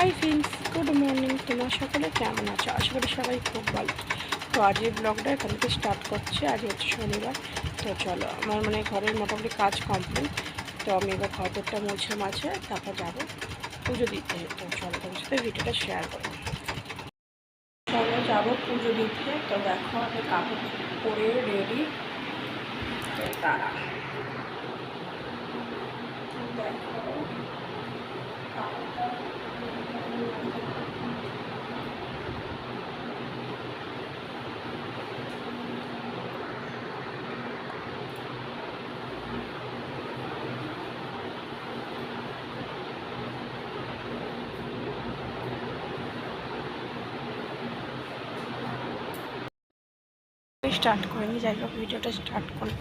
Hi friends good morning তোমার সকলে কেমন আছো? আশা করি সবাই খুব ভালো। তো আজ এই ব্লগটা এখান থেকে স্টার্ট করছে। আজ হচ্ছে শনিবার। তো চলো, আমার মানে ঘরের মোটামুটি কাজ কমপ্লিট তো আমি এবার ঘরটা মুছে মাছে তারপর যাব পুজো দিতে। তো চলো, তোমার সাথে ভিডিওটা শেয়ার করব চলো, যাব পুজো দিতে। তো দেখো, আমি কাপড় পরে রেডি তো তারা দেখো স্টার্ট করিনি যাই হোক ভিডিওটা স্টার্ট করি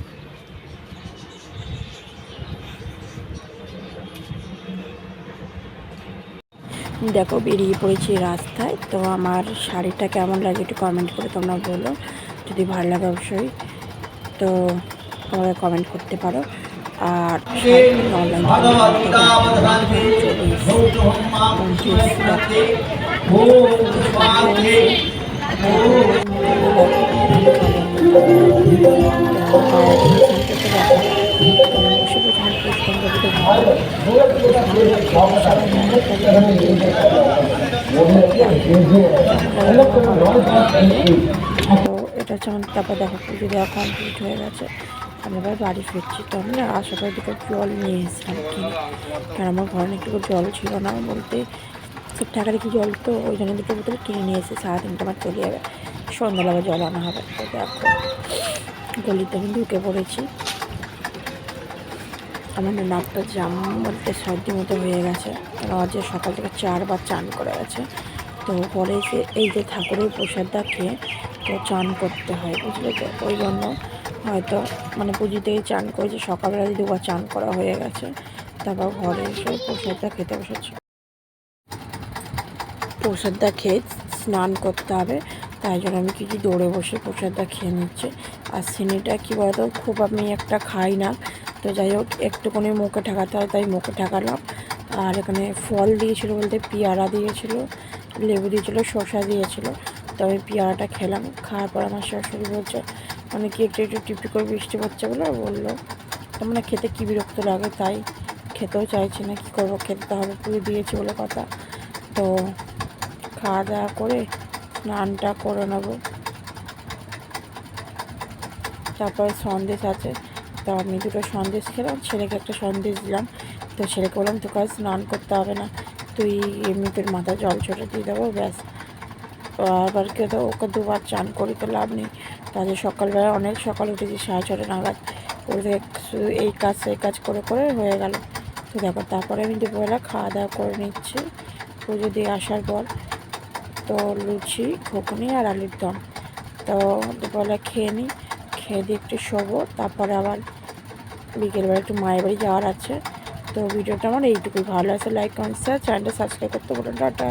দেখো বেরিয়ে পড়েছি রাস্তায় তো আমার শাড়িটা কেমন লাগে একটু কমেন্ট করে তোমরা বলো যদি ভালো লাগে অবশ্যই তো তোমরা কমেন্ট করতে পারো আর অনলাইন তো এটা হচ্ছে আমার তারপর দেখো পুজো দেওয়া কমপ্লিট হয়ে গেছে। আমি এবার বাড়ি ফিরছি। তো আমি না আশেপাশে দিকে জল নিয়ে এসেছিলাম কিনে। কারণ আমার ঘরে একটু জল ছিল না বলতে ঠিকঠাক কি জল তো ওই জন্য দুটো বোতল কিনে নিয়ে এসে সাড়ে তিনটে আমার চলে যাবে। সন্ধ্যাবেলা জল আনা হবে। তো দেখো। গলিতে আমি ঢুকে পড়েছি। আমার না নাকটা জাম বলতে সর্দি মতো হয়ে গেছে। কারণ সকাল থেকে চারবার চান করে গেছে। তো পরে এসে এই যে ঠাকুরের প্রসাদটা খেয়ে তো চান করতে হয়, বুঝলে তো? ওই জন্য হয়তো মানে পুজো থেকে চান করেছে, সকালবেলা দুবার চান করা হয়ে গেছে, তারপর ঘরে এসে প্রসাদটা খেতে বসেছে। প্রসাদটা খেয়ে স্নান করতে হবে। তাই জন্য আমি কিছু দৌড়ে বসে প্রসাদটা খেয়ে নিচ্ছি। আর সিনিটা কী বলতো, খুব আমি একটা খাই না। তো যাই হোক, একটুখানি মুখে ঠেকাতে হয়, তাই মুখে ঠেকালাম। আর এখানে ফল দিয়েছিল বলতে পেয়ারা দিয়েছিল, লেবু দিয়েছিলো, শসা দিয়েছিলো। তো আমি পেয়ারাটা খেলাম, খাওয়ার পর আমার শাশুড়ি বলছে মানে কি একটু একটু টিপি করে বৃষ্টি পড়ছে বলে? বলল মানে খেতে কী বিরক্ত লাগে, তাই খেতেও চাইছি না, কী করব? খেতে হবে, পুরো দিয়েছি বলে কথা। তো খাওয়া দাওয়া করে স্নানটা করে নেব। তারপরে সন্দেশ আছে। তো আমি দুটো সন্দেশ খেলাম, ছেলেকে একটা সন্দেশ দিলাম। তো ছেলেকে বললাম, তোকে আর স্নান করতে হবে না। তুই এমনি তোর মাথায় জল ছোটো দিয়ে দেবো, ব্যাস। আবার কে তো ওকে দুবার চান করি তো লাভ নেই। তাহলে সকালবেলা অনেক সকাল উঠেছি, সাড়ে ছটা নাগাদ। ওদের শুধু এই কাজ, সেই কাজ করে করে হয়ে গেল। তো দেখো, তারপরে আমি দুপুরবেলা খাওয়া দাওয়া করে নিচ্ছি। পুজো দিয়ে আসার পর তো লুচি, ঘুগনি আর আলুর দম। তো দুপুরবেলা খেয়ে নিই, খেয়ে দিয়ে একটু শোবো, তারপরে আবার বিকেলবেলা একটু মায়ের বাড়ি যাওয়ার আছে। তো ভিডিওটা আমার এইটুকুই। ভালো আছে লাইক কমেন্ট চ্যানেলটা সাবস্ক্রাইব করতে বলুন টাটা।